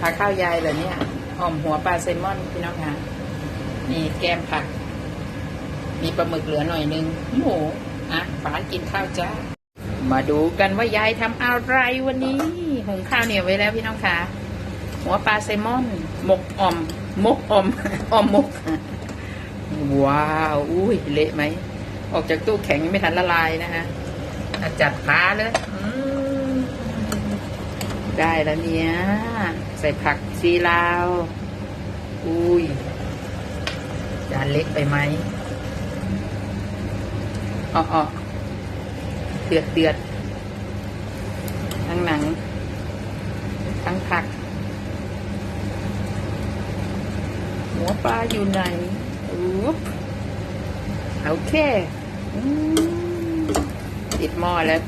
พาข้าวยายเหรอเนี่ยหอมหัวปลาแซลมอนพี่น้องคะนี่แกมผัก มีปลาหมึกเหลือหน่อยนึงหมูอะฝากินข้าวจ้า มาดูกันว่ายายทำอะไรวันนี้หุงข้าวเหนียวไว้แล้วพี่น้องคะหัวปลาแซลมอนหมกอ่อมมกอ่อมอ่อมมก ว้าวอุ้ยเละไหม ออกจากตู้แข็งยังไม่ทันละลายนะฮะจัดฟ้าเลยอืม ได้แล้วเนี่ยใส่ผักชีลาว อุ้ย จานเล็กไปไหมอ๋อเดือดเดือด ทั้งหนัง ทั้งผัก หัวปลาอยู่ไหนอุ๊บโอเคอติดหม้อแล้ว